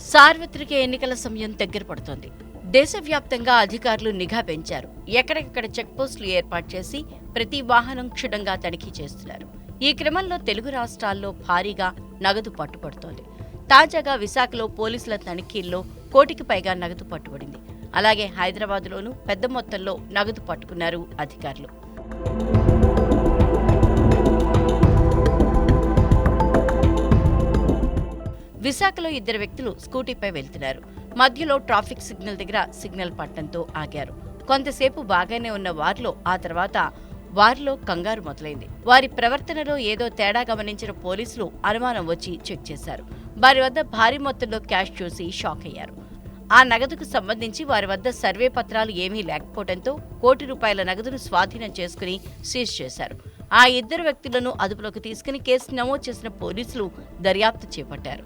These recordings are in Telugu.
సార్వత్రిక ఎన్నికల సమయం దగ్గర పడుతోంది. దేశవ్యాప్తంగా అధికారులు నిఘా పెంచారు. ఎక్కడెక్కడ చెక్ పోస్టులు ఏర్పాటు చేసి ప్రతి వాహనం క్షుణ్ణంగా తనిఖీ చేస్తున్నారు. ఈ క్రమంలో తెలుగు రాష్ట్రాల్లో భారీగా నగదు పట్టుబడుతోంది. తాజాగా విశాఖలో పోలీసుల తనిఖీల్లో కోటికి పైగా నగదు పట్టుబడింది. అలాగే హైదరాబాద్లోనూ పెద్ద మొత్తంలో నగదు పట్టుకున్నారు అధికారులు. విశాఖలో ఇద్దరు వ్యక్తులు స్కూటీపై వెళ్తున్నారు. మధ్యలో ట్రాఫిక్ సిగ్నల్ దగ్గర సిగ్నల్ పట్టడంతో ఆగారు. కొంతసేపు బాగానే ఉన్న వారిలో ఆ తర్వాత వారిలో కంగారు మొదలైంది. వారి ప్రవర్తనలో ఏదో తేడా గమనించిన పోలీసులు అనుమానం వచ్చి చెక్ చేశారు. వారి వద్ద భారీ మొత్తంలో క్యాష్ చూసి షాక్ అయ్యారు. ఆ నగదుకు సంబంధించి వారి వద్ద సర్వే పత్రాలు ఏమీ లేకపోవడంతో కోటి రూపాయల నగదును స్వాధీనం చేసుకుని సీజ్ చేశారు. ఆ ఇద్దరు వ్యక్తులను అదుపులోకి తీసుకుని కేసు నమోదు చేసిన పోలీసులు దర్యాప్తు చేపట్టారు.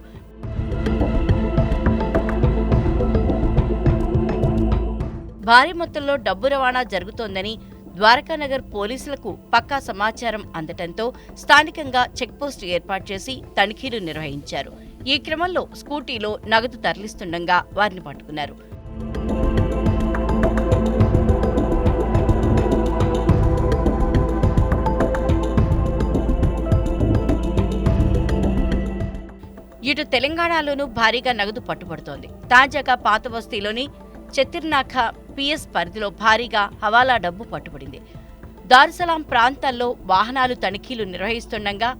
భారీ మొత్తంలో డబ్బు రవాణా జరుగుతోందని ద్వారకానగర్ పోలీసులకు పక్కా సమాచారం అందటంతో స్థానికంగా చెక్పోస్టు ఏర్పాటు చేసి తనిఖీలు నిర్వహించారు. ఈ క్రమంలో స్కూటీలో నగదు తరలిస్తుండగా వారిని పట్టుకున్నారు. ఇటు తెలంగాణలోనూ భారీగా నగదు పట్టుబడుతోంది. తాజాగా పాత బస్తీలోని చతిర్నాఖ పిఎస్ పరిధిలో భారీగా హవాలా డబ్బు పట్టుబడింది. దారుసలాం ప్రాంతాల్లో వాహనాలు తనిఖీలు నిర్వహిస్తుండగా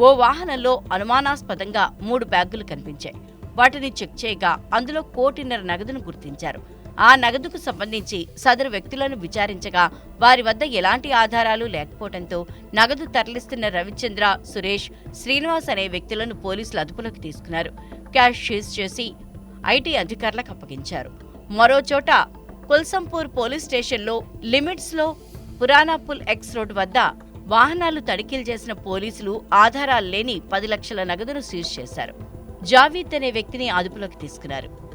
ఓ వాహనంలో అనుమానాస్పదంగా మూడు బ్యాగులు కనిపించాయి. వాటిని చెక్ చేయగా అందులో కోటిన్నర నగదును గుర్తించారు. ఆ నగదుకు సంబంధించి సదరు వ్యక్తులను విచారించగా వారి వద్ద ఎలాంటి ఆధారాలు లేకపోవడంతో నగదు తరలిస్తున్న రవిచంద్ర సురేష్ శ్రీనివాస్ అనే వ్యక్తులను పోలీసులు అదుపులోకి తీసుకున్నారు. క్యాష్ సీజ్ చేసి ఐటీ అధికారులకు అప్పగించారు. మరోచోట కుల్సంపూర్ పోలీస్ స్టేషన్లో లిమిట్స్లో పురాణాపుల్ ఎక్స్ రోడ్ వద్ద వాహనాలు తనిఖీలు చేసిన పోలీసులు ఆధారాలు లేని పది లక్షల నగదును సీజ్ చేశారు. జావీద్ అనే వ్యక్తిని అదుపులోకి తీసుకున్నారు.